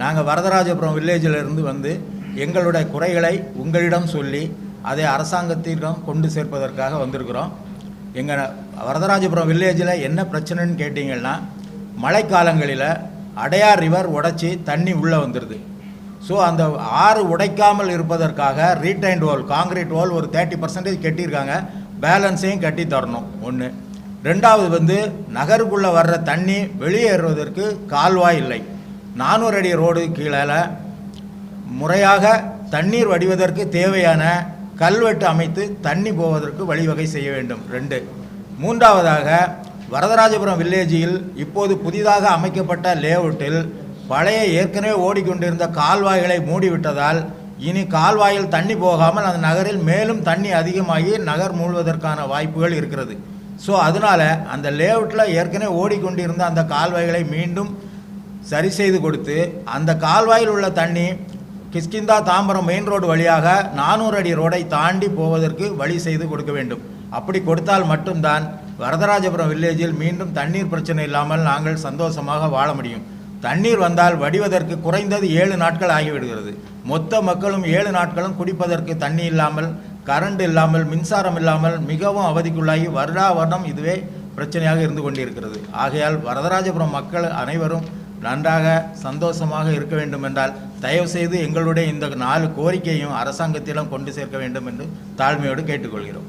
நாங்கள் வரதராஜபுரம் வில்லேஜில் இருந்து வந்து எங்களுடைய குறைகளை உங்களிடம் சொல்லி அதை அரசாங்கத்திடம் கொண்டு சேர்ப்பதற்காக வந்திருக்கிறோம். எங்கள் வரதராஜபுரம் வில்லேஜில் என்ன பிரச்சனைன்னு கேட்டிங்கன்னா மழைக்காலங்களில் அடையார் ரிவர் உடைச்சி தண்ணி உள்ளே வந்துடுது ஸோ அந்த ஆறு உடைக்காமல் இருப்பதற்காக ரீடைன்ட் வால் காங்கிரீட் வால் ஒரு தேர்ட்டி பர்சன்டேஜ் கட்டியிருக்காங்க. பேலன்ஸையும் கட்டி தரணும். ஒன்று ரெண்டாவது வந்து நகருக்குள்ளே வர்ற தண்ணி வெளியேறுவதற்கு கால்வாய் இல்லை. நானூறு அடி ரோடு கீழே முறையாக தண்ணீர் வடிவதற்கு தேவையான கல்வெட்டு அமைத்து தண்ணி போவதற்கு வழிவகை செய்ய வேண்டும். ரெண்டு. மூன்றாவதாக வரதராஜபுரம் வில்லேஜில் இப்போது புதிதாக அமைக்கப்பட்ட லேஅவுட்டில் பழைய ஏற்கனவே ஓடிக்கொண்டிருந்த கால்வாய்களை மூடிவிட்டதால் இனி கால்வாயில் தண்ணி போகாமல் அந்த நகரில் மேலும் தண்ணி அதிகமாகி நகர் மூழ்வதற்கான வாய்ப்புகள் இருக்கிறது. ஸோ அதனால் அந்த லேஅவுட்டில் ஏற்கனவே ஓடிக்கொண்டிருந்த அந்த கால்வாய்களை மீண்டும் சரி செய்து கொடுத்து அந்த கால்வாயில் உள்ள தண்ணி கிஷ்கிந்தா தாம்பரம் மெயின் ரோடு வழியாக நானூறு அடி ரோடை தாண்டி போவதற்கு வழி செய்து கொடுக்க வேண்டும். அப்படி கொடுத்தால் மட்டும்தான் வரதராஜபுரம் வில்லேஜில் மீண்டும் தண்ணீர் பிரச்சனை இல்லாமல் நாங்கள் சந்தோஷமாக வாழ முடியும். தண்ணீர் வந்தால் வடிவதற்கு குறைந்தது ஏழு நாட்கள் ஆகிவிடுகிறது. மொத்த மக்களும் ஏழு நாட்களும் குடிப்பதற்கு தண்ணி இல்லாமல் கரண்ட் இல்லாமல் மின்சாரம் இல்லாமல் மிகவும் அவதிக்குள்ளாகி வருடா வருடம் இதுவே பிரச்சனையாக இருந்து கொண்டிருக்கிறது. ஆகையால் வரதராஜபுரம் மக்கள் அனைவரும் நன்றாக சந்தோஷமாக இருக்க வேண்டும் என்றால் தயவுசெய்து எங்களுடைய இந்த நாலு கோரிக்கையும் அரசாங்கத்திடம் கொண்டு சேர்க்க வேண்டும் என்று தாழ்மையோடு கேட்டுக்கொள்கிறோம்.